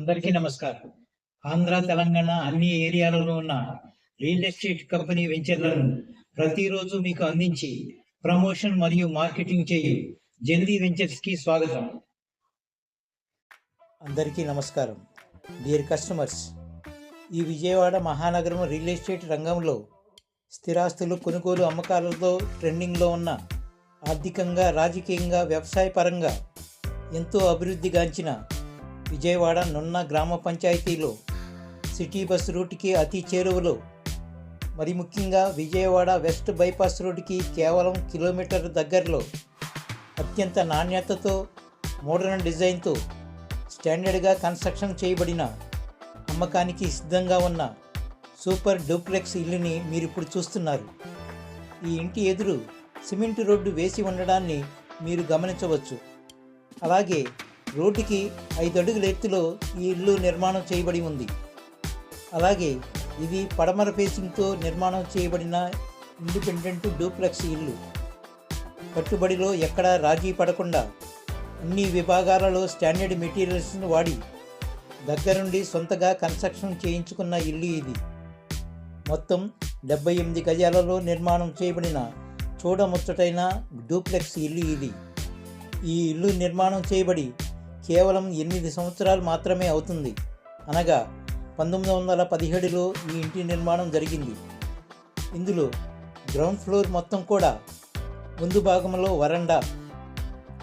అందరికీ నమస్కారం. ఆంధ్ర తెలంగాణ అన్ని ఏరియాలలో ఉన్న రియల్ ఎస్టేట్ కంపెనీ వెంచర్లను ప్రతిరోజు మీకు అందించి ప్రమోషన్ మరియు మార్కెటింగ్ చేయు జల్దీ వెంచర్స్కి స్వాగతం. అందరికీ నమస్కారం. డియర్ కస్టమర్స్ ఈ విజయవాడ మహానగరం రియల్ ఎస్టేట్ రంగంలో స్థిరాస్తులు కొనుగోలు అమ్మకాలతో ట్రెండింగ్లో ఉన్న ఆర్థికంగా రాజకీయంగా వ్యవసాయపరంగా ఎంతో అభివృద్ధిగాంచిన విజయవాడ నున్న గ్రామ పంచాయతీలో సిటీ బస్ రూట్కి అతి చేరువలో. మరి ముఖ్యంగా విజయవాడ వెస్ట్ బైపాస్ రోడ్డుకి కేవలం కిలోమీటర్ దగ్గరలో అత్యంత నాణ్యతతో మోడర్న్ డిజైన్తో స్టాండర్డ్గా కన్స్ట్రక్షన్ చేయబడిన అమ్మకానికి సిద్ధంగా ఉన్న సూపర్ డూప్లెక్స్ ఇల్లుని మీరు ఇప్పుడు చూస్తున్నారు. ఈ ఇంటి ఎదురు సిమెంట్ రోడ్డు వేసి ఉండడాన్ని మీరు గమనించవచ్చు. అలాగే రోడ్డుకి ఐదు అడుగుల ఎత్తులో ఈ ఇల్లు నిర్మాణం చేయబడి ఉంది. అలాగే ఇది పడమర ఫేసింగ్తో నిర్మాణం చేయబడిన ఇండిపెండెంట్ డూప్లెక్స్ ఇల్లు. కట్టుబడిలో ఎక్కడా రాజీ పడకుండా అన్ని విభాగాలలో స్టాండర్డ్ మెటీరియల్స్ను వాడి దగ్గరుండి సొంతగా కన్స్ట్రక్షన్ చేయించుకున్న ఇల్లు ఇది. మొత్తం డెబ్బై ఎనిమిది గజాలలో నిర్మాణం చేయబడిన చూడముచ్చటైన డూప్లెక్స్ ఇల్లు ఇది. ఈ ఇల్లు నిర్మాణం చేయబడి కేవలం ఎనిమిది సంవత్సరాలు మాత్రమే అవుతుంది. అనగా పంతొమ్మిది వందల పదిహేడులో ఈ ఇంటి నిర్మాణం జరిగింది. ఇందులో గ్రౌండ్ ఫ్లోర్ మొత్తం కూడా ముందు భాగంలో వరండా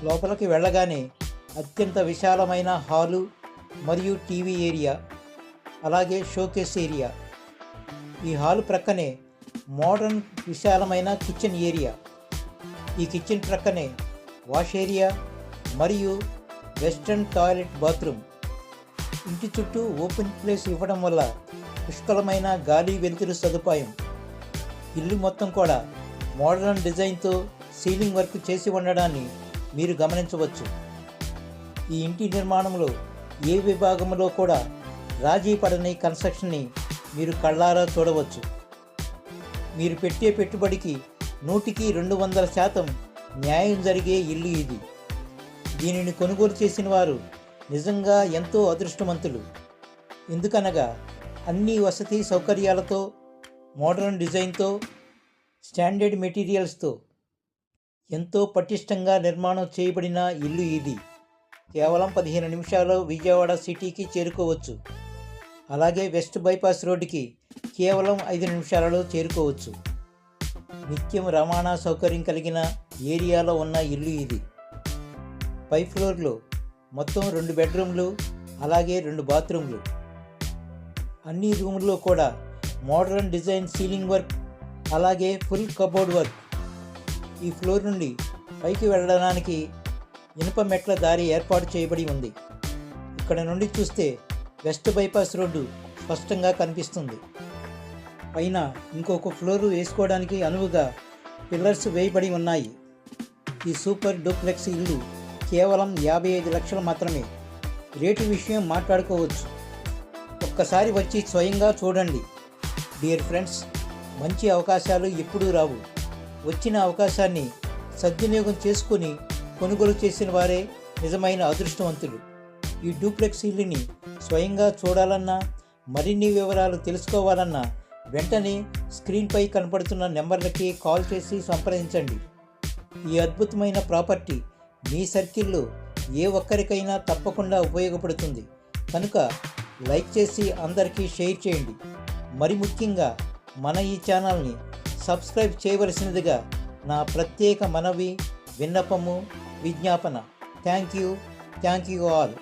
లోపలికి వెళ్ళగానే అత్యంత విశాలమైన హాలు మరియు టీవీ ఏరియా అలాగే షోకేస్ ఏరియా. ఈ హాల్ ప్రక్కనే మోడర్న్ విశాలమైన కిచెన్ ఏరియా. ఈ కిచెన్ ప్రక్కనే వాష్ ఏరియా మరియు వెస్ట్రన్ టాయిలెట్ బాత్రూమ్. ఇంటి చుట్టూ ఓపెన్ ప్లేస్ ఇవ్వడం వల్ల పుష్కలమైన గాలి వెలుతురు సదుపాయం. ఇల్లు మొత్తం కూడా మోడర్న్ డిజైన్తో సీలింగ్ వర్క్ చేసి ఉండడాన్ని మీరు గమనించవచ్చు. ఈ ఇంటి నిర్మాణంలో ఏ విభాగంలో కూడా రాజీ పడని కన్స్ట్రక్షన్ని మీరు కళ్ళారా చూడవచ్చు. మీరు పెట్టే పెట్టుబడికి నూటికి రెండు వందల శాతం న్యాయం జరిగే ఇల్లు ఇది. దీనిని కొనుగోలు చేసిన వారు నిజంగా ఎంతో అదృష్టవంతులు. ఎందుకనగా అన్ని వసతి సౌకర్యాలతో మోడర్న్ డిజైన్తో స్టాండర్డ్ మెటీరియల్స్తో ఎంతో పటిష్టంగా నిర్మాణం చేయబడిన ఇల్లు ఇది. కేవలం పదిహేను నిమిషాల్లో విజయవాడ సిటీకి చేరుకోవచ్చు. అలాగే వెస్ట్ బైపాస్ రోడ్డుకి కేవలం ఐదు నిమిషాలలో చేరుకోవచ్చు. నిత్యం రవాణా సౌకర్యం కలిగిన ఏరియాలో ఉన్న ఇల్లు ఇది. పై ఫ్లోర్లో మొత్తం రెండు బెడ్రూమ్లు అలాగే రెండు బాత్రూమ్లు. అన్ని రూముల్లో కూడా మోడర్న్ డిజైన్ సీలింగ్ వర్క్ అలాగే ఫుల్ కబోర్డ్ వర్క్. ఈ ఫ్లోర్ నుండి పైకి వెళ్ళడానికి ఇనుప మెట్ల దారి ఏర్పాటు చేయబడి ఉంది. ఇక్కడ నుండి చూస్తే వెస్ట్ బైపాస్ రోడ్డు స్పష్టంగా కనిపిస్తుంది. పైన ఇంకొక ఫ్లోరు వేసుకోవడానికి అనువుగా పిల్లర్స్ వేయబడి ఉన్నాయి. ఈ సూపర్ డూప్లెక్స్ ఇల్లు కేవలం యాభై ఐదు లక్షలు మాత్రమే. రేటు విషయం మాట్లాడుకోవచ్చు. ఒక్కసారి వచ్చి స్వయంగా చూడండి. డియర్ ఫ్రెండ్స్ మంచి అవకాశాలు ఎప్పుడూ రావు. వచ్చిన అవకాశాన్ని సద్వినియోగం చేసుకుని కొనుగోలు చేసిన వారే నిజమైన అదృష్టవంతులు. ఈ డూప్లెక్స్ ఇల్లుని స్వయంగా చూడాలన్నా మరిన్ని వివరాలు తెలుసుకోవాలన్నా వెంటనే స్క్రీన్పై కనపడుతున్న నెంబర్లకి కాల్ చేసి సంప్రదించండి. ఈ అద్భుతమైన ప్రాపర్టీ మీ సర్కిల్లో ఏ ఒక్కరికైనా తప్పకుండా ఉపయోగపడుతుంది. కనుక లైక్ చేసి అందరికీ షేర్ చేయండి. మరి ముఖ్యంగా మన ఈ ఛానల్ని సబ్స్క్రైబ్ చేయవలసినదిగా నా ప్రత్యేక మనవి విన్నపము విజ్ఞాపన. Thank you. Thank you all.